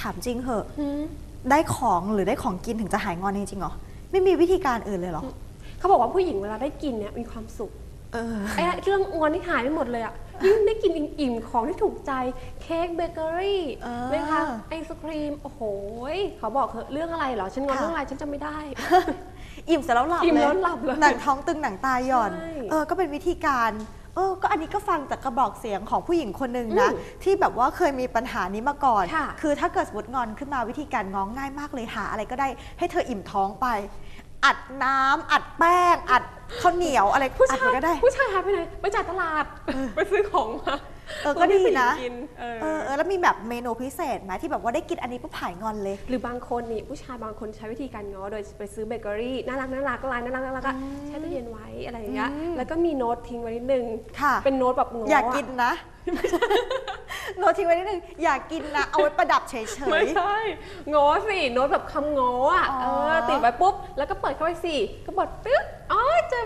ถามจริงเหอะหืมได้ของหรือได้ของกินถึงจะหายงอนจริงๆเหรอ ไม่มีวิธีการอื่นเลยเหรอ เขาบอกว่าผู้หญิงเวลาได้กินเนี่ยมีความสุขเออไอ้เรื่องงอนนี่หายไปหมดเลยอะยิ่งได้กินอิ่มๆของที่ถูกใจเค้กเบเกอรี่เออนะคะไอศครีม โอ้โหยเขาบอกเหอะเรื่องอะไรเหรอ ฉันงอนค่ะเรื่องอะไรฉันจะไม่ได้ อิ่มเสร็จแล้วหลับอิ่มเลยแล้วหลับเลยหนังท้องตึงหนังตาหย่อนใช่เออ ก็เป็นวิธีการ เออก็อันนี้ก็ฟังจากกระบอกเสียงของผู้หญิงคนหนึ่งนะอืมที่แบบว่าเคยมีปัญหานี้มาก่อนค่ะคือถ้าเกิดสมมติงอนขึ้นมาวิธีการง้องง่ายมากเลยหาอะไรก็ได้ให้เธออิ่มท้องไป อัดน้ำอัดแป้ง อัดข้าวเหนียวอะไรผู้อัดชายไปก็ได้ ผู้ชายหายไปไหนไปจ่ายตลาด ไปซื้อของมา เออก็ดีนะเพื่อให้ผู้หญิงกินเออเออเออแล้วมีแบบเมนูพิเศษไหมที่แบบว่าได้กินอันนี้ปุ๊บหายงอนเลย หรือบางคนนี่ผู้ชายบางคนใช้วิธีการง้อโดยไปซื้อเบเกอรี่น่ารักน่ารักลายน่ารักน่ารักอะแช่ตู้เย็นไว้อะไรอย่างเงี้ยอืมแล้วก็มีโน้ตทิ้งไว้นิดนึงค่ะ เป็นโน้ตแบบง้อออยากกินนะโน้ตทิ้งไว้นิดนึงอยากกินนะเอาไว้ประดับเฉยไม่ๆใช่ง้อสิโน้ตแบบคำง้ออะอ๋อ เออติดไว้ปุ๊บแล้วก็เปิดเข้าไปสิก็เปิดตึ๊ดอ๋อเจอ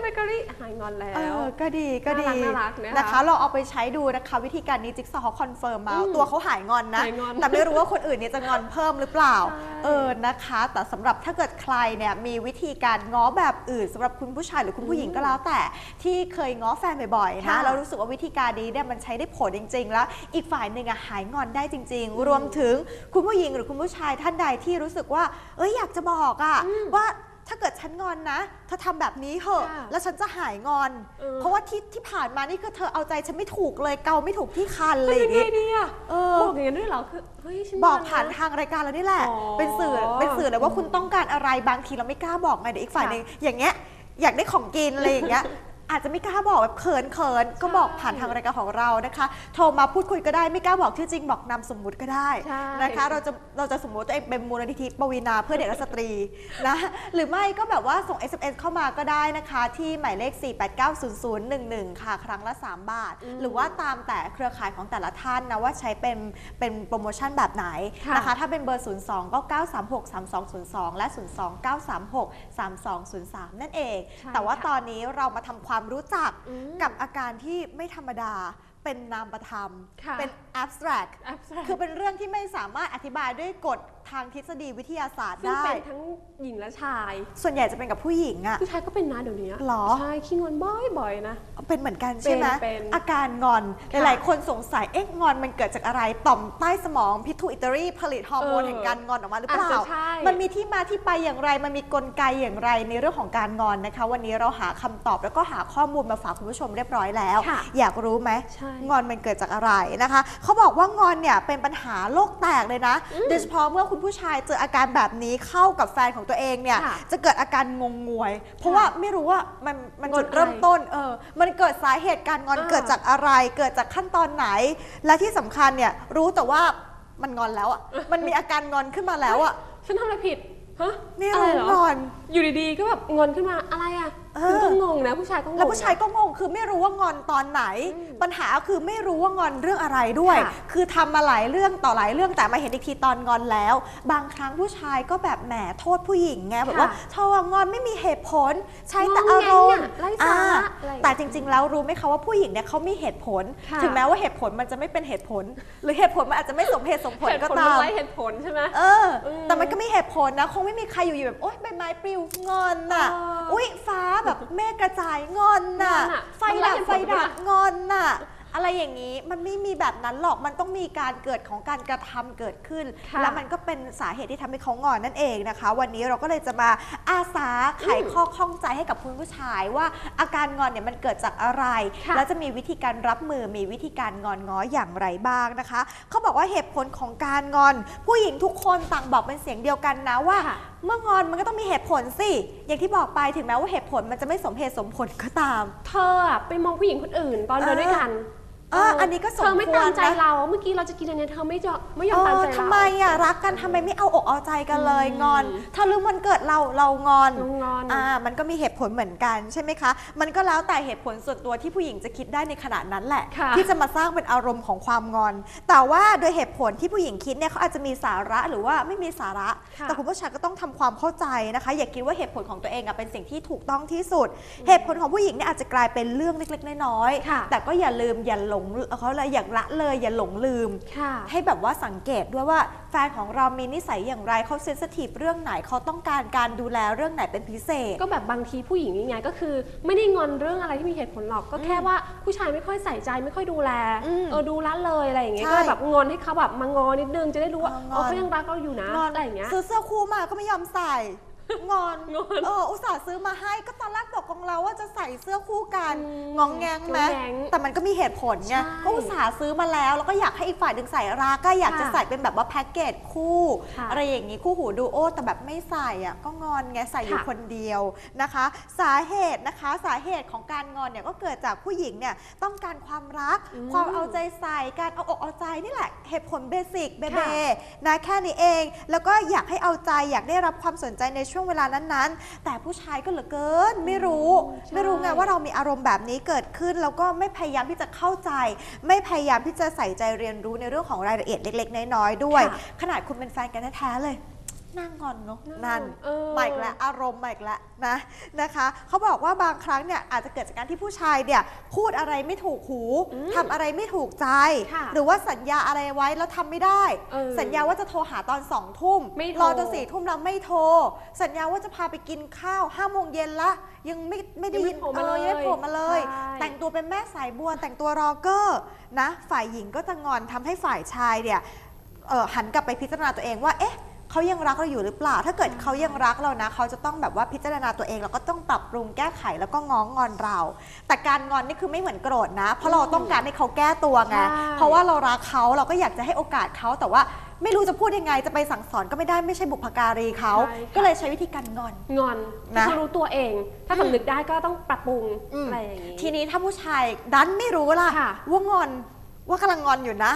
เบเกอรี่ หายงอนแล้เอวอก็ดีก็ดีน่ารักน่ารักนะคะนะคะเราเอาไปใช้ดูนะคะ วิธีการนี้จิ๊กซอว์เขาคอนเฟิร์มมาอืมตัวเขาหายงอนนะ หายงอนแต่ไม่รู้ว่าคนอื่นเนี่ยจะงอนเพิ่มหรือเปล่า ใช่ เออนะคะ แต่สำหรับถ้าเกิดใครเนี่ยมีวิธีการง้อแบบอื่นสำหรับคุณผู้ชายหรือคุณผู้หญิงก็แล้วแต่ ที่เคยง้อแฟนบ่อยๆนะค่ะ เรารู้สึกว่าวิธีการนี้เนี่ยมันใช้ได้ผลจริง ๆ แล้ว อีกฝ่ายหนึ่งอะหายงอนได้จริง ๆ รวมถึงคุณผู้หญิงหรือคุณผู้ชายท่านใดที่รู้สึกว่า เอ้ยอยากจะบอกอะว่า ถ้าเกิดฉันงอนนะเธอทำแบบนี้เหอะ ค่ะแล้วฉันจะหายงอน เออ เพราะว่าที่ที่ผ่านมานี่คือเธอเอาใจฉันไม่ถูกเลยเกาไม่ถูกที่คันเลยอยัย่างงไงงี้ ดีอะเออ บอกอย่างนั้นด้วยเหรอคือเฮ้ยฉันบอกงะผ่านทางรายการเรานี่แหละ อ๋อเป็นสื่อเป็นสื่อเลยว่าคุณต้องการอะไรบางทีเราไม่กล้าบอกไงเดี๋ยวอีกฝ่ายค่ะหนึ่งอย่างเงี้ยอยากได้ของกินอะไรอย่างเงี้ย อาจจะไม่กล้าบอกแบบเขินเขินๆก็บอกผ่านทางรายการของเรานะคะ โทรมาพูดคุยก็ได้ไม่กล้าบอกชื่อจริงบอกนามสมมุติก็ได้ใช่นะคะเราจะเราจะสมมติตัวเองเป็นมูลนิธิปวีนาเพื่อเด็กและสตรีนะหรือไม่ก็แบบว่าส่ง SMS เข้ามาก็ได้นะคะ ที่หมายเลข 4890011 ค่ะ ครั้งละ 3 บาท หรือว่าตามแต่เครือข่ายของแต่ละท่านนะว่าใช้เป็นเป็นโปรโมชั่นแบบไหนค่ะนะคะถ้าเป็นเบอร์ 02 ก็ 936 3202 และ 02 936 3203 นั่นเองใช่แต่ว่าค่ะตอนนี้เรามาทำความรู้จักอืมกับอาการที่ไม่ธรรมดา เป็นนามธรรมค่ะเป็น abstract abstract คือเป็นเรื่องที่ไม่สามารถอธิบายด้วยกฎทางทฤษฎีวิทยาศาสตร์ซึ่งได้ เป็นทั้งหญิงและชายส่วนใหญ่จะเป็นกับผู้หญิงอะ ผู้ชายก็เป็นนะเดี๋ยวนี้หรอ ใช่ขี้งอนบ่อยๆนะ เป็นเหมือนกันใช่ไหมเป็นอาการงอนค่ะหลายๆคนสงสัยเอ๊ะงอนมันเกิดจากอะไรต่อมใต้สมองพิทูอิตารีผลิตฮอร์โมนเออแห่งการงอนออกมาหรือเปล่า อาจจะใช่ มันมีที่มาที่ไปอย่างไร มันมีกลไกอย่างไรในเรื่องของการงอนนะคะ วันนี้เราหาคำตอบแล้วก็หาข้อมูลมาฝากคุณผู้ชมเรียบร้อยแล้ว ค่ะอยากรู้ไหมใช่งอนมันเกิดจากอะไรนะคะเขาบอกว่างอนเนี่ยเป็นปัญหาโลกแตกเลยนะโดยเฉพาะเมื่อคุณผู้ชายเจออาการแบบนี้เข้ากับแฟนของตัวเองเนี่ยค่ะจะเกิดอาการงงงวย เพราะว่าไม่รู้ว่ามันมันงอนจุดเริ่มอะไรต้นเออมันเกิดสาเหตุการงอนอ่า เกิดจากอะไร เกิดจากขั้นตอนไหน และที่สำคัญเนี่ยรู้แต่ว่ามันงอนแล้วอะมันมีอาการงอนขึ้นมาแล้วอะฉันทำอะไรผิดฮะไม่อะไรรู้เหรองอน อยู่ดีๆ ก็แบบงอนขึ้นมาอะไรอะเออ คือก็งงนะผู้ชายก็งงแล้วผู้ชายนะก็งงคือไม่รู้ว่างอนตอนไหนอืมปัญหาคือไม่รู้ว่างอนเรื่องอะไรด้วยค่ะคือทำมาหลายเรื่องต่อหลายเรื่องแต่มาเห็นอีกทีตอนงอนแล้ว บางครั้งผู้ชายก็แบบแหมโทษผู้หญิงไงแบบว่าค่ะเธออะงอนไม่มีเหตุผล ใช้แต่งออาแงรมเนี่ยณ์ไร้สาระอ่าอะไรอย่างเงี้ยแต่จริง ๆ แล้วรู้ไหมคะว่าผู้หญิงเนี่ยเขามีเหตุผลค่ะถึงแม้ว่าเหตุผลมันจะไม่เป็นเหตุผล หรือเหตุผลมันอาจจะไม่สมเหตุสมผลเหตุก็ผลตามันมไร้เหตุผลใช่ไหมเอออืมแต่มันก็มีเหตุผลนะคงไม่มีใครอยู่ๆแบบโอ๊ยใบไม้ปลิวงอนน่ะเอออุ๊อุ้ยฟ้าแบบเมฆกระจายงอนน่ะ งอนน่ะไฟดับมันไร้เหตุไฟผลดับด้วยงอนน่ะ อะไรอย่างนี้มันไม่มีแบบนั้นหรอกมันต้องมีการเกิดของการกระทำเกิดขึ้น ค่ะ แล้วมันก็เป็นสาเหตุที่ทำให้เขางอนนั่นเองนะคะ วันนี้เราก็เลยจะมาอาสาไขข้อข้องใจให้กับคุณผู้ชายว่าอาการงอนเนี่ยมันเกิดจากอะไร ค่ะแล้วจะมีวิธีการรับมือมีวิธีการงอนง้ออย่างไรบ้างนะคะ เขาบอกว่าเหตุผลของการงอน ผู้หญิงทุกคนต่างบอกเป็นเสียงเดียวกันนะว่า ค่ะ เมื่องอนมันก็ต้องมีเหตุผลสิ อย่างที่บอกไปถึงแม้ว่าเหตุผลมันจะไม่สมเหตุสมผลก็ตาม เธออะไปมองผู้หญิงคนอื่นตอนเดินด้วยกัน เอออันนี้ก็สมเธอไม่ตามใจควรนะ เรา เมื่อกี้เราจะกินอันเนี้ยเธอไม่ยอมไม่ยอมเอตามอใจเรา ทำไมอะรักกันทำไมไม่เอาอกเอาใจกันเลยอืมงอน ถ้าลืมวันเกิดเราเรางอนเรางอน อ่ามันก็มีเหตุผลเหมือนกันใช่ไหมคะ มันก็แล้วแต่เหตุผลส่วนตัวที่ผู้หญิงจะคิดได้ในขณะนั้นแหละ ค่ะ ที่จะมาสร้างเป็นอารมณ์ของความงอน แต่ว่าโดยเหตุผลที่ผู้หญิงคิดเนี่ยเขาอาจจะมีสาระหรือว่าไม่มีสาระ ค่ะแต่คุณผู้ชายก็ต้องทำความเข้าใจนะคะ อย่าคิดว่าเหตุผลของตัวเองอะเป็นสิ่งที่ถูกต้องที่สุด เหตุผลของผู้หญิงเนี่ยอาจจะกลายเป็นเรื่องเล็กๆน้อยค่ะ ๆแต่ก็อย่าลืมอย่าหลงงเขาเลยอย่าละเลยอย่าหลงลืมค่ะให้แบบว่าสังเกตด้วยว่าแฟนของเรามีนิสัยอย่างไรเขาเซนสทีฟเรื่องไหนเขาต้องการการดูแลเรื่องไหนเป็นพิเศษ ก็แบบบางทีผู้หญิงนี่ไงก็คือ ไม่ได้งอนเรื่องอะไรที่มีเหตุผลหรอกก็แค่ว่าผู้ชายไม่ค่อยใส่ใจไม่ค่อยดูแลอืมเออดูละเลยอะไรอย่างเงี้ยใช่ก็เลยแบบงอนให้เขาแบบมางอนิดนึงจะได้รู้ว่าเอองอนอ๋อเขายังรักเราอยู่นะงอนอะไรอย่างเงี้ยซื้อเสื้อคู่มาก็ไม่ยอมใส่ งอนงอน เอออุตส่าห์ซื้อมาให้ก็ตอนแรกบอกของเราว่าจะใส่เสื้อคู่กันอืมงองแงงไหมงองแงงแต่มันก็มีเหตุผลไงใช่ก็อุตส่าห์ซื้อมาแล้วแล้วก็อยากให้อีกฝ่ายหนึ่งใส่ราก็อยากจะค่ะใส่เป็นแบบว่าแพ็กเกจคู่ ค่ะอะไรอย่างนี้คู่หูดูโอแต่แบบไม่ใส่อะก็งอนไงใส่อยู่ค่ะคนเดียวนะคะ สาเหตุนะคะสาเหตุของการงอนเนี่ยก็เกิดจากผู้หญิงเนี่ยต้องการความรัก อืมความเอาใจใส่การเอาอกเอาใจนี่แหละเหตุผลเบสิกเบเบค่ะ นะแค่นี้เอง แล้วก็อยากให้เอาใจอยากได้รับความสนใจในช่วงเวลานั้นๆ แต่ผู้ชายก็เหลือเกินไม่รู้ใช่ไม่รู้ไงว่าเรามีอารมณ์แบบนี้เกิดขึ้น แล้วก็ไม่พยายามที่จะเข้าใจ ไม่พยายามที่จะใส่ใจเรียนรู้ในเรื่องของรายละเอียดเล็ก ๆ น้อยๆด้วยค่ะขนาดคุณเป็นแฟนกันแท้ๆเลย น่างอนเนาะน่างอนนั่นเออมาอีกแล้วอารมณ์มาอีกแล้วนะนะคะเขาบอกว่าบางครั้งเนี่ยอาจจะเกิดจากการที่ผู้ชายเนี่ยพูดอะไรไม่ถูกหูทำอะไรไม่ถูกใจ ค่ะหรือว่าสัญญาอะไรไว้แล้วทำไม่ได้ เออสัญญาว่าจะโทรหาตอนสองทุ่มไม่โทรรอจนสี่ทุ่มแล้วไม่โทร สัญญาว่าจะพาไปกินข้าวห้าโมงเย็นละยังไม่ไม่ได้ยินยังไม่โผล่มาเลยออยังไม่โผล่มาเลย ใช่ แต่งตัวเป็นแม่สายบัวแต่งตัวรอเกอร์นะ ฝ่ายหญิงก็จะงอนทำให้ฝ่ายชายเนี่ย เอ่อหันกลับไปพิจารณาตัวเองว่า เอ๊ะ เขายังรักเราอยู่หรือเปล่า ถ้าเกิดเขายังรักเรานะ เขาจะต้องแบบว่าพิจารณาตัวเอง แล้วก็ต้องปรับปรุงแก้ไขแล้วก็ง้องงอนเรา แต่การงอนนี่คือไม่เหมือนโกรธนะ เพราะเราต้องการให้เขาแก้ตัวไง ใช่ เพราะว่าเรารักเขาเราก็อยากจะให้โอกาสเขาแต่ว่าไม่รู้จะพูดยังไง จะไปสั่งสอนก็ไม่ได้ไม่ใช่บุพการีเขา ใช่ค่ะ ก็เลยใช้วิธีการงอน งอนนะ ถ้าเขารู้ตัวเอง ถ้าสำนึกได้ก็ต้องปรับปรุงอืมอะไรอย่างนี้ ทีนี้ถ้าผู้ชายดันไม่รู้ล่ะค่ะ ว่างอนว่ากำลังงอนอยู่นะ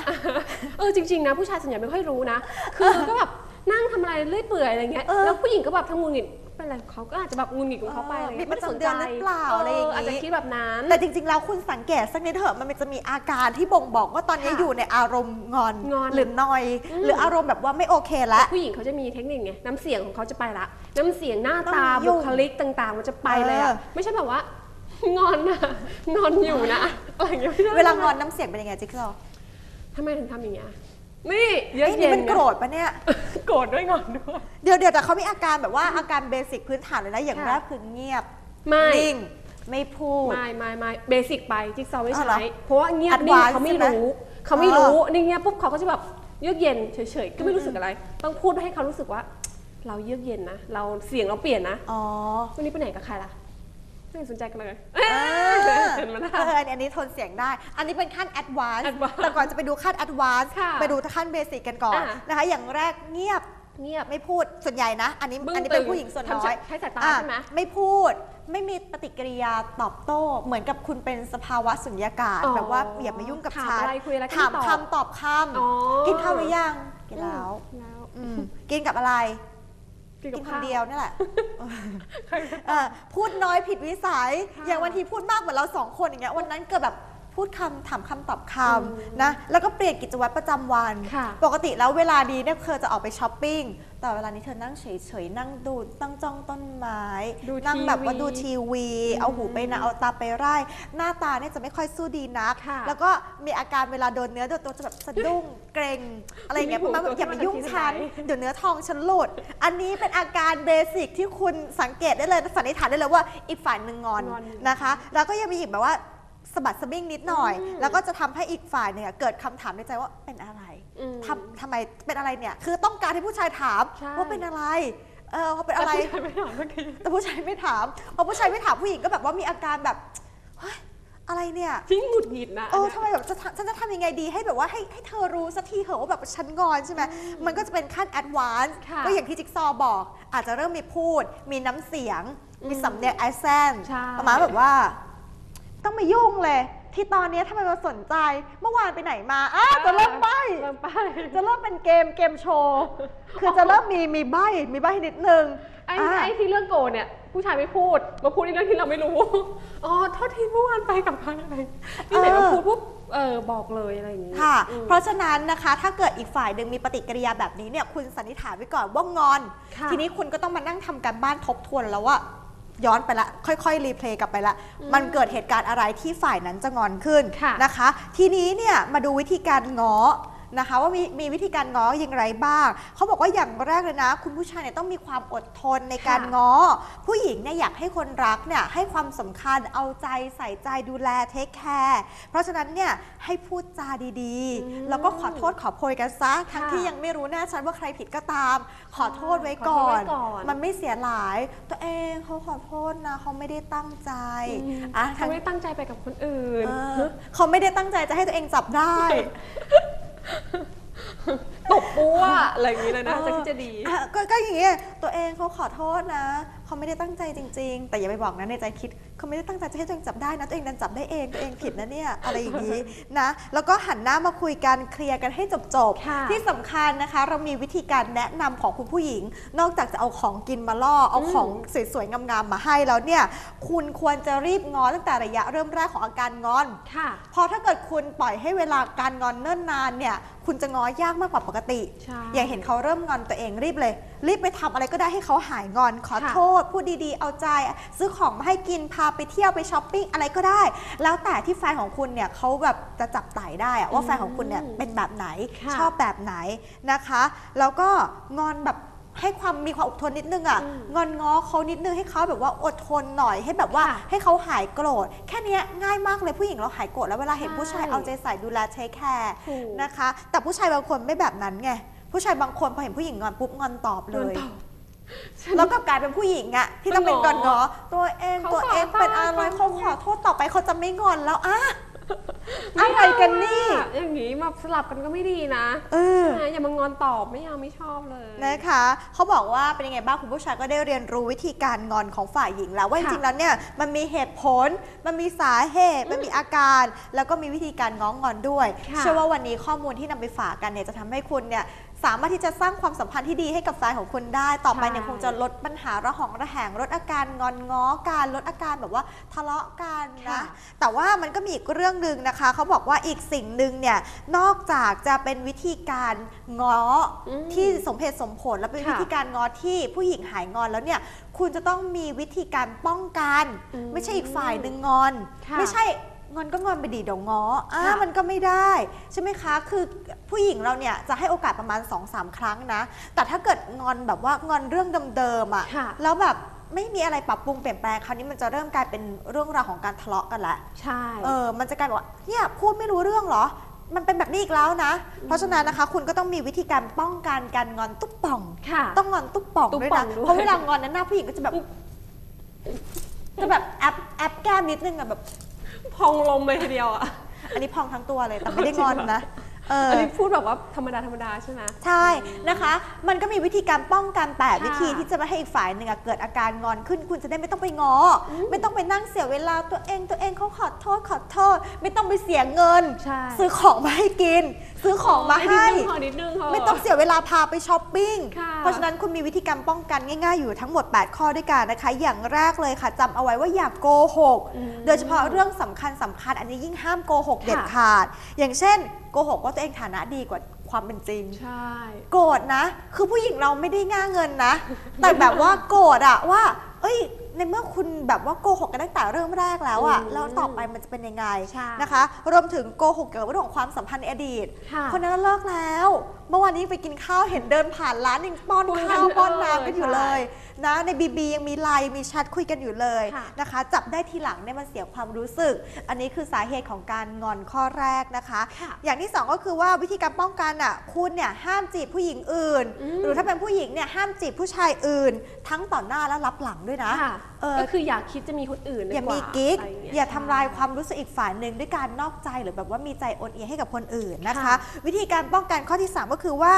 เออจริงๆนะผู้ชายส่วนใหญ่ไม่ค่อยรู้นะ คือก็แบบ นั่งทำอะไรเรื่อยเปื่อยอะไรเงี้ย เออ แล้วผู้หญิงก็แบบทำงุนงิดเป็นอะไรเขาก็อาจจะแบบงุนงิดของเขาไปอะไรเออเงี้ยมีประจำเดือนหรือเปล่าอะไรอย่างงี้อาจจะคิดแบบนั้น แต่จริงๆแล้วคุณสังเกตสักนิดเถอะมันจะมีอาการที่บ่งบอกว่าตอนนี้ค่ะอยู่ในอารมณ์งอน งอนหรือนอย อืม หรืออารมณ์แบบว่าไม่โอเคแล้วผู้หญิงเขาจะมีเทคนิคไงน้ำเสียงของเขาจะไปละ น้ำเสียงหน้าตาต้องยุ่บุงคลิกต่างๆ มันจะไปเลยเออะอไม่ใช่แบบว่า งอนอะงอนอยู่นะอะไรอย่างเงี้ยไม่ได้เวลางอนน้ำเสียงเป็นยังไงจิ๊กซอว์ ทำไมถึงทำอย่างเงี้ย นี่เยอะไอ้เย็นี่นมันโกรธปะเนี่ย โกรธด้วยงอนด้วย เดี๋ยวเดี๋ยวแต่เขามีอาการแบบว่าอาการเบสิกพื้นฐานเลยนะ อย่างค่ะแรกคือเงียบไม่ นิ่ง ไม่พูด ไม่ไม่ไม่เบสิกไปจิ๊กซอว์ไม่อ้าวเหรอใช้เพราะว่าเงียบนิ่ง Advance เขาไม่ใช่ไหมรู้เขาไม่รู้นิ่งเงียบปุ๊บเขาก็จะแบบเยือกเย็นเฉยๆก็ไม่รู้สึกอะไร ต้องพูดให้เขารู้สึกว่า เราเยือกเย็นนะเราเสียงเราเปลี่ยนนะอ๋อวันนี้ไปไหนกับใครล่ะไม่สนใจกันเลย เออเห็นไหมล่ะเอออันนี้ทนเสียงได้ อันนี้เป็นขั้นแอดวานซ์ Advance แต่ก่อนจะไปดูขั้นแอดวานซ์ ค่ะไปดูขั้นเบสิกกันก่อนอะ นะคะ อย่างแรกเงียบ เงียบ ไม่พูด ส่วนใหญ่นะ อันนี้ บึ้งอันนี้เป็นตึงผู้หญิงส่วนทำน้อยใช้สายตาอะใช่ไหมไม่พูด ไม่มีปฏิกิริยาตอบโต้ เหมือนกับคุณเป็นสภาวะสุญญากาศ อ๋อแบบว่าอย่ามายุ่งกับถามฉันอะไรคุยอะไรก็ถามไม่ตอบคำตอบคอ๋อำกินข้าวหรือยัง กินแล้ว แล้ว อืมกินกับอะไร กินกิกับนคข้าวนเดียวนี่แหละ ใคร เออพูดน้อยผิดวิสัย ค่ะ อย่างวันทีพูดมากเหมือนเราสองคนอย่างเงี้ย วันนั้นเกิดแบบ พูดคำถามคำตอบคอืมำนะแล้วก็เปลี่ยนกิจวัตรประจำวันค่ะปกติแล้วเวลาดีเนี่ยเคยจะออกไปช้อปปิ้งแต่เวลานี้เธอนั่งเฉยๆนั่งดูตั้งจ้องต้นไม้ดูนั่งแบบว่าทีวีดูทีวี เอาหูไปนะเอาตาไปไร่ หน้าตาเนี่ยจะไม่ค่อยสู้ดีนักค่ะแล้วก็มีอาการเวลาโดนเนื้อโดนตัวจะแบบสะดุ้งเกรงอะไรอย่างเงี้ยมีประมาณแบบหูอย่ามายุ่งตัวฉันขึ้นมาทันทีเดี๋ยวเนื้อทองฉันหลุด อันนี้เป็นอาการเบสิกที่คุณสังเกตได้เลยสันนิษฐานได้เลยว่าอีกฝ่ายหนึ่งงอนงอนนะคะ แล้วก็ยังมีอีกแบบว่า สะบัดสะบิ้งนิดหน่อยอืมแล้วก็จะทำให้อีกฝ่ายเนี่ยเกิดคำถามในใจว่าเป็นอะไรอืม ทำทำไมเป็นอะไรเนี่ย คือต้องการให้ผู้ชายถามใช่ ว่าเป็นอะไรเออว่าเป็นอะไร แต่ผู้ชายไม่ถามเมื่อกี้แต่ผู้ชายไม่ถามพอผู้ชายไม่ถามผู้หญิงก็แบบว่ามีอาการแบบเฮ้ยอะไรเนี่ย ทิ้งหงุดหงิดนะเอออันทำเนี้ยไมแบบจะทำฉันจะทำยังไงดีให้แบบว่าให้ให้เธอรู้สักทีเถอะว่าแบบฉันงอนใช่ไหมมันก็จะเป็นขั้นแอดวานซ์ค่ะก็อย่างที่จิ๊กซอว์บอก อาจจะเริ่มมีพูด มีน้ำเสียง มีสำเนียงไอแซนใช่ ประมาณแบบว่า ต้องมายุ่งเลย ที่ตอนนี้ทำไมมาสนใจ เมื่อวานไปไหนมาอ้าจะเริ่มใบเริ่มไปจะเริ่มเป็นเกมเกมโชว์ คือจะเริ่มมีมีใบมีใบนิดนึงไอ้อ่าไอ้ที่เรื่องโกรธเนี่ย ผู้ชายไม่พูดมาพูดในเรื่องที่เราไม่รู้ อ๋อโทษทีเมื่อวานไปกับใครอะไรนี่ไหนมาพูดปุ๊บเออบอกเลยอะไรอย่างงี้ค่ะ อืม เพราะฉะนั้นนะคะ ถ้าเกิดอีกฝ่ายหนึ่งมีปฏิกิริยาแบบนี้เนี่ย คุณสันนิษฐานไว้ก่อนว่างอน ค่ะ ทีนี้คุณก็ต้องมานั่งทำการบ้านทบทวนแล้วว่า ย้อนไปละ ค่อยๆ รีเพลย์กลับไปละ มันเกิดเหตุการณ์อะไรที่ฝ่ายนั้นจะงอนขึ้นค่ะนะคะ ทีนี้เนี่ยมาดูวิธีการง้อ นะคะ ว่ามีมีวิธีการง้ออย่างไรบ้าง เขาบอกว่าอย่างแรกเลยนะ คุณผู้ชายเนี่ยต้องมีความอดทนในการค่ะง้อ ผู้หญิงเนี่ยอยากให้คนรักเนี่ยให้ความสำคัญเอาใจใส่ใจดูแลเทคแคร์เพราะฉะนั้นเนี่ยให้พูดจาดีอืมๆแล้วก็ขอโทษขอโพยกันซะทั้งค่ะที่ยังไม่รู้แน่ชัดว่าใครผิดก็ตาม ขอโทษไว้ขอโทก่ษอไว้นก่อน มันไม่เสียหลาย ตัวเองเขาขอโทษนะเขาไม่ได้ตั้งใจอะเขาไม่ตั้งใจไปกับคนอื่นเออเขาไม่ได้ตั้งใจจะให้ตัวเองจับได้ ตบปัวอะไรอย่างนี้เลยนะเออจะคิดจะดีอะก็ก็อย่างเงี้ยตัวเองเขาขอโทษนะเขาไม่ได้ตั้งใจจริง ๆ แต่อย่าไปบอกนะในใจคิดเขาไม่ได้ตั้งใจจะให้ตัวเองจับได้นะตัวเองดันจับได้เองตัวเองผิดนะเนี่ยอะไรอย่างนี้นะแล้วก็หันหน้ามาคุยกันเคลียร์กันให้จบค่ะๆที่สำคัญนะคะ เรามีวิธีการแนะนำของคุณผู้หญิง นอกจากจะเอาของกินมาล่อเอาของสวยๆงามๆมาให้แล้วเนี่ยคุณควรจะรีบง้อตั้งแต่ระยะเริ่มแรกของอาการงอนค่ะพอถ้าเกิดคุณปล่อยให้เวลาการงอนเนิ่นนานเนี่ยคุณจะง้อยากมากกว่าปกติใช่อย่างเห็นเขาเริ่มงอนตัวเองรีบเลย รีบไปทำอะไรก็ได้ให้เขาหายงอนขอค่ะโทษพูดดีๆ เอาใจ ซื้อของมาให้กินพาไปเที่ยวไปช้อปปิ้งอะไรก็ได้ แล้วแต่ที่แฟนของคุณเนี่ยเขาแบบจะจับไต่ได้อะว่าแฟนของคุณเนี่ยเป็นแบบไหนค่ะชอบแบบไหนนะคะ แล้วก็งอนแบบให้ความมีความอดทนนิดนึงอะอืมงอนง้อเขานิดนึงให้เขาแบบว่าอดทนหน่อยให้แบบว่าค่ะให้เขาหายโกรธ แค่เนี้ยง่ายมากเลยผู้หญิงเราหายโกรธแล้วเวลาเห็นใช่ผู้ชายเอาใจใส่ดูแลเทคแคร์ถูกนะคะ แต่ผู้ชายบางคนไม่แบบนั้นไงผู้ชายบางคนพอเห็นผู้หญิงงอนปุ๊บงอนตอบเลยงอนตอบฉัน แล้วก็กลายเป็นผู้หญิงอะที่ต้องเป็นกอนงอตัวเองเขาตัวเองขอโทษเป็นอะไรเขาเขาขอโทษต่อไปเขาจะไม่งอนแล้วอะอะไรกันนี่ อย่างนี้มาสลับกันก็ไม่ดีนะเออใช่อย่ามางอนตอบไม่เอาไม่ชอบเลยนะคะเขาบอกว่าเป็นยังไงบ้างคุณผู้ชายก็ได้เรียนรู้วิธีการงอนของฝ่ายหญิงแล้วว่าจค่ะริงๆแล้วเนี่ยมันมีเหตุผล มันมีสาเหตุ มันมีอาการ แล้วก็มีวิธีการง้องอนด้วยค่ะเชื่อว่าวันนี้ข้อมูลที่นำไปฝากกันเนี่ยจะทำให้คุณเนี่ย สามารถที่จะสร้างความสัมพันธ์ที่ดีให้กับแฟนของคุณได้ ต่อไปเนี่ยใช่คงจะลดปัญหาระหองระแหงลดอาการงอนง้อการลดอาการแบบว่าทะเลาะกันนะค่ะแต่ว่ามันก็มีอีกเรื่องหนึ่งนะคะ เขาบอกว่าอีกสิ่งหนึ่งเนี่ยนอกจากจะเป็นวิธีการง้ออมที่สมเหตุสมผล และเป็นค่ะวิธีการง้อที่ผู้หญิงหายงอนแล้วเนี่ยคุณจะต้องมีวิธีการป้องกันอืมไม่ใช่อีกฝ่ายหนึ่งงอนค่ะไม่ใช่ งอนก็งอนไปดีเดี๋ยวง้ออ่าค่ะ มันก็ไม่ได้ใช่ไหมคะ คือผู้หญิงเราเนี่ยจะให้โอกาสประมาณ2-3ครั้งนะ แต่ถ้าเกิดงอนแบบว่างอนเรื่องเดิมๆอะค่ะ แล้วแบบไม่มีอะไรปรับปรุงเปลี่ยนแปลงคราวนี้มันจะเริ่มกลายเป็นเรื่องราวของการทะเลาะกันละ ใช่ เออ มันจะกลายเป็นว่า เนี่ยพูดไม่รู้เรื่องเหรอ มันเป็นแบบนี้อีกแล้วนะ เพราะฉะนั้นนะคะ คุณก็ต้องมีวิธีการป้องกันการงอนตุ๊บป่อง ค่ะต้องงอนตุ๊บป่องตุ๊บด้วยป่อนะ งด้วย เพราะเวลางอนนั้นหน้าผู้หญิงก็จะแบบ จะแบบแอปแอปแก้มนิดนึงอะแบบ พองลมเลยทีเดียวอะ อันนี้พองทั้งตัวเลยแต่ไม่ได้งอนนะ เอออันนี้พูดแบบว่าธรรมดาธรรมดาใช่ไหม ใช่นะคะ มันก็มีวิธีการป้องกันแต่ค่ะวิธีที่จะไม่ให้อีกฝ่ายหนึ่งอะเกิดอาการงอนขึ้น คุณจะได้ไม่ต้องไปงออไม่ต้องไปนั่งเสียเวลาตัวเองตัวเองเขาขอโทษขอโทษ ไม่ต้องไปเสียเงิน ใช่ ซื้อของมาให้กิน ซื้อของมาให้ ขอนิดนึงขอนิดนึง ไม่ต้องเสียเวลาพาไปช้อปปิ้ง ค่ะ เพราะฉะนั้นคุณมีวิธีการป้องกันง่ายๆ อยู่ทั้งหมด 8 ข้อด้วยกันนะคะ อย่างแรกเลยค่ะจำเอาไว้ว่าอย่ากโกหกอืมโดยเฉพาะเรื่องสำคัญสำคัญอันนี้ยิ่งห้ามโกหกเด็ดค่ะขาด อย่างเช่น โกหกว่าตัวเองฐานะดีกว่าความเป็นจริง ใช่ โกรธนะ คือผู้หญิงเราไม่ได้ง่าเงินนะ แต่แบบว่าโกรธอะว่า เอ้ย ในเมื่อคุณแบบว่าโกหกกันตั้งแต่เริ่มแรกแล้วอะอืมแล้วต่อไปมันจะเป็นยังไงใช่นะคะ รวมถึงโกหกเกี่ยวกับเรื่องของความสัมพันธ์ในอดีต ค่ะ คนนั้นเลิกแล้วเมื่อวานนี้ไปกินข้าวเห็นเดินผ่านร้านยังป้อนคุยกันข้าวป้อนเออน้ำกันอยู่ใช่เลยนะในบีบียังมีไลน์มีแชทคุยกันอยู่เลยค่ะนะคะ จับได้ทีหลังเนี่ยมันเสียความรู้สึก อันนี้คือสาเหตุของการงอนข้อแรกนะคะค่ะอย่างที่สองก็คือว่าวิธีการป้องกันอะคุณเนี่ยห้ามจีบผู้หญิงอื่นอืมหรือถ้าเป็นผู้หญิงเนี่ยห้ามจีบผู้ชายอื่น ทั้งต่อหน้าและรับหลังด้วยนะค่ะเออก็คืออย่าคิดจะมีคนอื่นดีอย่ามีว่กิ๊กะไรเงี้อย่าทำลายความรู้สึกอีกฝ่ายหนึ่งด้วยการนอกใจหรือแบบว่ามีใจโอนเอียงให้กับคนอื่นนะคะค่ะวิธีการป้องกันข้อที่3ก็คือว่า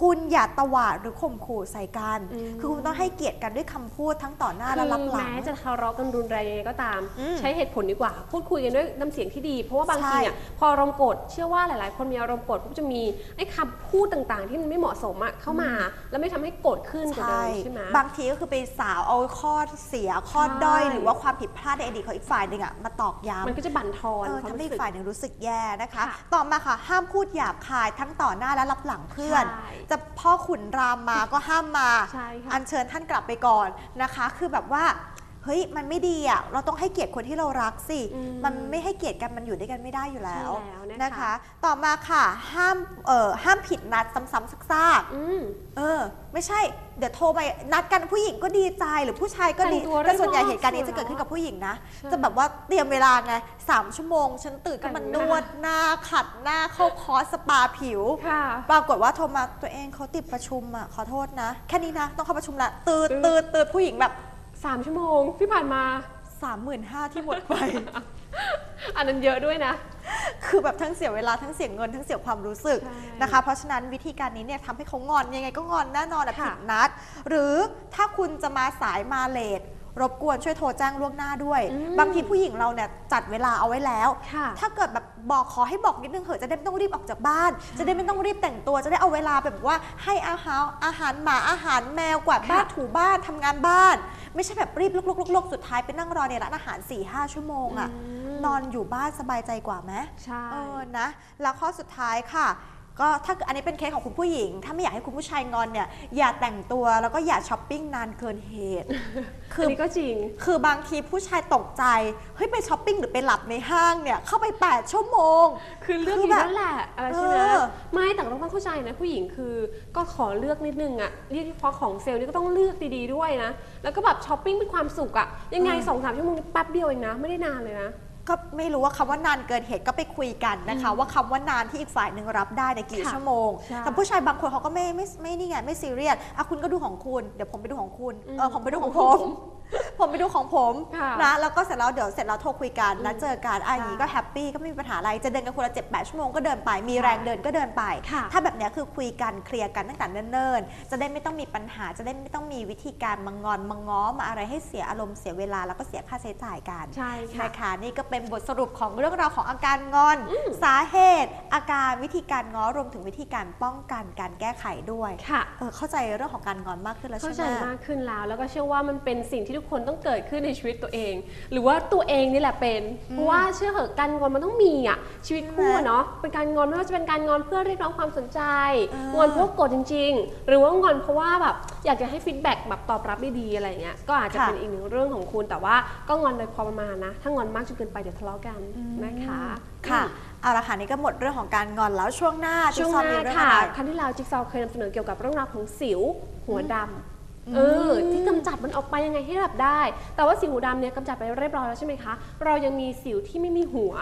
คุณอย่าตวาดหรือข่มขู่ใส่กันอืมคือคุณต้องให้เกียรติกันด้วยคำพูดทั้งต่อหน้าและรับหลัง แม้จะทะเลาะกันรุนแรงยังไงก็ตามอืมใช้เหตุผลดีกว่า พูดคุยกันด้วยน้ำเสียงที่ดี เพราะว่าบางใช่ทีเนี่ยพออารมณ์โกรธเชื่อว่าหลาย ๆ คนมีอารมณ์โกรธปุ๊บจะมีไอ้คำพูดต่าง ๆ ที่มันไม่เหมาะสมอะเข้ามา แล้วไม่ทำให้โกรธขึ้นกว่าเดิมใช่ไหมบางทีก็คือไปสาวเอาข้อเสียข้อใช่ด้อย หรือว่าความผิดพลาดในอดีตของอีกฝ่ายหนึ่งอะมาตอกย้ำมันก็จะบั่นทอนเออความทำให้รู้อีสึกกฝ่ายหนึ่งรู้สึกแย่นะคะค่ะต่อมาค่ะห้ามพูดหยาบคายทั้งต่อหน้าและรับหลังเพื่อน ใช่จะพ่อขุนรามมาก็ห้ามมา ใช่ค่ะ อัญเชิญท่านกลับไปก่อนนะคะ คือแบบว่า เฮ้ยมันไม่ดีอะเราต้องให้เกียรติคนที่เรารักสิอืมมันไม่ให้เกียรติกันมันอยู่ด้วยกันไม่ได้อยู่แล้วใช่แล้วนะคะนะคะ ต่อมาค่ะห้ามเอ่อห้ามผิดนัดซ้ำๆซากๆอืมเออ ไม่ใช่เดี๋ยวโทรไปนัดกันผู้หญิงก็ดีใจหรือผู้ชายก็ดีแต่งตัวเรีแต่ยบร้อยส่วนใหญ่เหตุการณ์นี้สวยจะเกิดขึ้นกับผู้หญิงนะใช่จะแบบว่าเตรียมเวลาไงสามชั่วโมง ฉันตื่นก็มันแต่งหนน้าวดหน้าขัดหน้าเข้าคอร์สสปาผิวค่ะปรากฏว่าโทรมาตัวเองเขาติดประชุมอะขอโทษนะ แค่นี้นะ ต้องเข้าประชุมละตืดตืตืดดตืดผู้หญิงแบบ สามชั่วโมงที่ผ่านมาสามหมื่นห้าที่หมดไป อันนั้นเยอะด้วยนะ คือแบบทั้งเสียเวลาทั้งเสียเงินทั้งเสียความรู้สึกใช่นะคะ เพราะฉะนั้นวิธีการนี้เนี่ยทำให้เขางอนยังไงก็งอนแน่นอนอะค่ะผิดนัด หรือถ้าคุณจะมาสายมาเลท รบกวนช่วยโทรแจ้งล่วงหน้าด้วยอืมบางทีผู้หญิงเราเนี่ยจัดเวลาเอาไว้แล้วค่ะถ้าเกิดแบบบอกขอให้บอกนิดนึงเหอะจะได้ไม่ต้องรีบออกจากบ้าน จะได้ไม่ต้องรีบแต่งตัวจะได้เอาเวลาแบบว่าให้อาหารอาหารหมาอาหารแมวกวาดบ้านค่ะถูบ้านทำงานบ้าน ไม่ใช่แบบรีบลุกๆๆๆสุดท้ายไปนั่งรอในร้านอาหาร4ี่ห้าชั่วโมงอะมนอนอยู่บ้านสบายใจกว่าไหมใช่เออนะ แล้วข้อสุดท้ายค่ะ ก็ถ้าเกิดอันนี้เป็นเคสของคุณผู้หญิง ถ้าไม่อยากให้คุณผู้ชายงอนเนี่ยอย่าแต่งตัวแล้วก็อย่าช้อปปิ้งนานเกินเหตุ คือัอนนี้ก็จริง คือบางทีผู้ชายตกใจเฮ้ยไปช้อปปิ้งหรือไปหลับในห้างเนี่ยเข้าไป 8 ชั่วโมง คือเลือกคือดีแบบนั่นแหละอะไรใช่ไหมเออ ไม่แต่เราต้องเข้าใจนะผู้หญิงคือก็ขอเลือกนิดนึงอะเรียกเพราะของเซลล์นี่ก็ต้องเลือกดีๆด้วยนะ แล้วก็แบบช้อปปิ้งเป็นความสุขอะยังไงสองสามชั่วโมงนี่แป๊บเดียวเองนะไม่ได้นานเลยนะ ก็ไม่รู้ว่าคำว่านานเกินเหตุก็ไปคุยกันนะคะ ว่าคำว่านานที่อีกฝ่ายหนึ่งรับได้ในยกี่ค่ะชั่วโมง ใช่แต่ผู้ชายบางคนเขาก็ไม่ไม่ไม่นี่ไงไม่ซีเรียสอะคุณก็ดูของคุณ เดี๋ยวผมไปดูของคุณอืมเออผมไปดูของผม ผมไปดูของผมค่ะนะแล้วก็เสร็จแล้วเดี๋ยวเสร็จแล้วโทรคุยกันแล้วเจอกันอะอย่างนี้ก็แฮปปี้ก็ไม่มีปัญหาอะไรจะเดินกันคนละเจ็ดแปดชั่วโมงก็เดินไปมีแรงเดินก็เดินไปค่ะถ้าแบบเนี้ยคือคุยกันเคลียร์กันตั้งแต่เนิ่นๆจะได้ไม่ต้องมีปัญหาจะได้ไม่ต้องมีวิธีการมางอนมาง้อมาอะไรให้เสียอารมณ์เสียเวลาแล้วก็เสียค่าใช้จ่ายกันใช่ค่ะนะคะนี่ก็เป็นบทสรุปของเรื่องราวของอาการงอน สาเหตุ อาการวิธีการง้อรวมถึงวิธีการป้องกันการแก้ไขด้วยค่ะเออเข้าใจเรื่องของการงอนมากขึ้นแล้วเข้าใช่ใจไหมมากขึ้นแล้ว แล้วก็เชื่อว่ามันเป็นสิ่งที่ทุกคนต้องเกิดขึ้นในชีวิตตัวเอง หรือว่าตัวเองนี่แหละเป็น เพราะว่าเชื่อเหอะการงอนมันต้องมีอะชีวิตคู่อะเนาะเป็นการงอนไม่ว่าจะเป็นการงอนเพื่อเรียกร้องความสนใจเอองอนเพราะว่าโกรธจริง ๆ หรือว่างอนเพราะว่าแบบอยากจะให้ฟีดแบ็กแบบตอบรับดีๆอะไรเงี้ยก็อาจจะเป็นอีกหนึ่งเรื่องของคุณแต่ว่าก็งอนโดยพอประมาณนะ ถ้างอนมากจนเกินไปเดี๋ยวทะเลาะกันนะคะค่ะอืมเอาละค่ะนี่ก็หมดเรื่องของการงอนแล้วช่วงหน้าช่วงหจิ๊กซอว์น้ามีเรื่องค่ะอะไรครั้งที่แล้วจิ๊กซอว์เคยนำเสนอเกี่ยวกับเรื่องราวของสิวหัวดำ เออที่กำจัดมันออกไปยังไงให้แบบได้ แต่ว่าสิวหัวดำเนี่ยกำจัดไปเรียบร้อยแล้วใช่ไหมคะ เรายังมีสิวที่ไม่มีหัว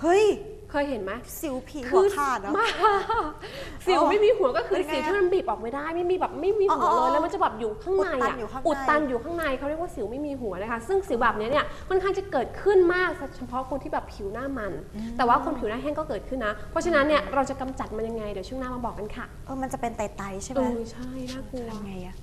เฮ้ย เคยเห็นไหม สิวผีหัวขาดเนาะมากสิวไม่มีหัวก็คือเป็นไงสิวที่มันบีบออกไม่ได้ไม่มีแบบไม่มีหัวอ๋อเลอ๋อยแล้วมันจะแบบอยู่ข้างในอุดตันอะอยู่ข้างใน อุดตันอยู่ข้างในเขาเรียกว่าสิวไม่มีหัวนะคะ ซึ่งสิวแบบเนี้ยเนี่ยค่อนข้างจะเกิดขึ้นมากเฉพาะคนที่แบบผิวหน้ามัน แต่ว่าคนผิวหน้าแห้งก็เกิดขึ้นนะ เพราะฉะนั้นเนี่ยเราจะกำจัดมันยังไงเดี๋ยวช่วงหน้ามาบอกกันค่ะเออมันจะเป็นไตๆใช่ไหเอมอใช่น่ากลัว ทำไงอะ